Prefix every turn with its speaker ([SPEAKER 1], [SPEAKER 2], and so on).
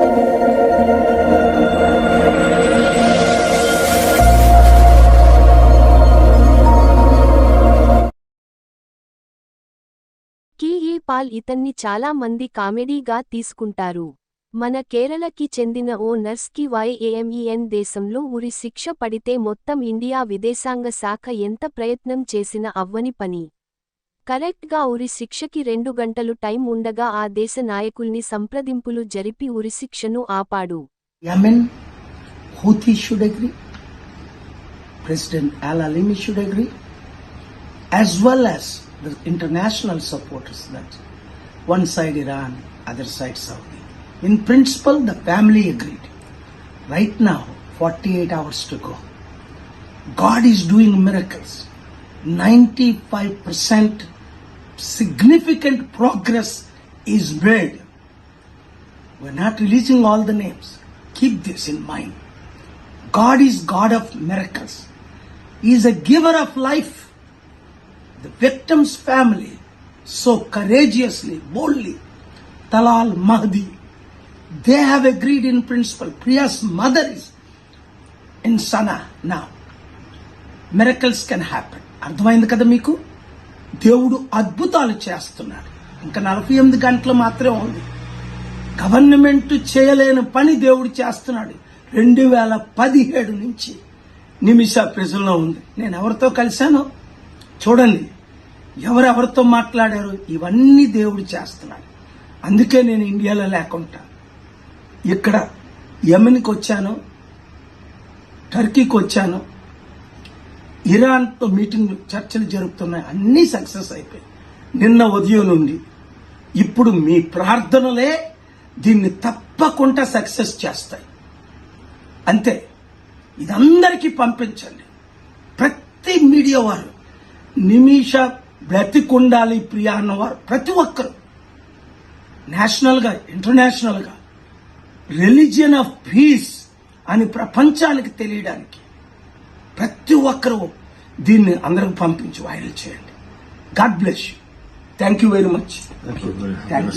[SPEAKER 1] కి పాల్ ఇతన్ని చాలా మంది కామెడీగా తీసుకుంటారు. మన కేరళకి చెందిన ఓ నర్స్కి వైఏఎంఈఎన్ దేశంలో ఉరి శిక్ష పడితే మొత్తం ఇండియా విదేశాంగ శాఖ ఎంత ప్రయత్నం చేసినా అవ్వని పని. కరెక్ట్గా ఉరి శిక్షకి రెండు గంటలు టైం ఉండగా ఆ దేశ నాయకుల్ని సంప్రదింపులు జరిపి ఉరిశిక్షను ఆపాడు
[SPEAKER 2] Yemen, President Al Alimi should agree, as well as the international supporters that one side Iran, other side Saudi. In principle, the family agreed. Right now, 48 hours to go. God is doing miracles. 95% significant progress is made. We're not releasing all the names. Keep this in mind. God is God of miracles. He is a giver of life. The victim's family so courageously, boldly, Talal Mahdi, they have agreed in principle. Priya's mother is in Sana now. Miracles can happen. అర్థమైంది కదా మీకు? దేవుడు అద్భుతాలు చేస్తున్నాడు. ఇంకా నలభై ఎనిమిది గంటలు మాత్రమే ఉంది. గవర్నమెంట్ చేయలేని పని దేవుడు చేస్తున్నాడు. రెండు వేల పదిహేడు నుంచి నిమిష ప్రజల్లో ఉంది. నేను ఎవరితో కలిశానో చూడండి. ఎవరెవరితో మాట్లాడారు ఇవన్నీ దేవుడు చేస్తున్నాడు. అందుకే నేను ఇండియాలో లేకుండా ఇక్కడ యమన్కి వచ్చాను. టర్కీకి వచ్చాను. ఇరాన్తో మీటింగ్ చర్చలు జరుగుతున్నాయి అన్నీ సక్సెస్ అయిపోయాయి. నిన్న ఉదయం నుండి ఇప్పుడు మీ ప్రార్థనలే దీన్ని తప్పకుండా సక్సెస్ చేస్తాయి. అంతే. ఇదందరికీ పంపించండి. ప్రతి మీడియా వారు నిమిష బ్రతికుండాలి ప్రియా అన్నవారు ప్రతి ఒక్కరు. నేషనల్గా ఇంటర్నేషనల్గా రిలీజియన్ ఆఫ్ పీస్ అని ప్రపంచానికి తెలియడానికి ప్రతి ఒక్కరూ దీన్ని అందరికి పంపించి వైరల్ చేయండి. God bless you thank you very much
[SPEAKER 3] very
[SPEAKER 2] Thank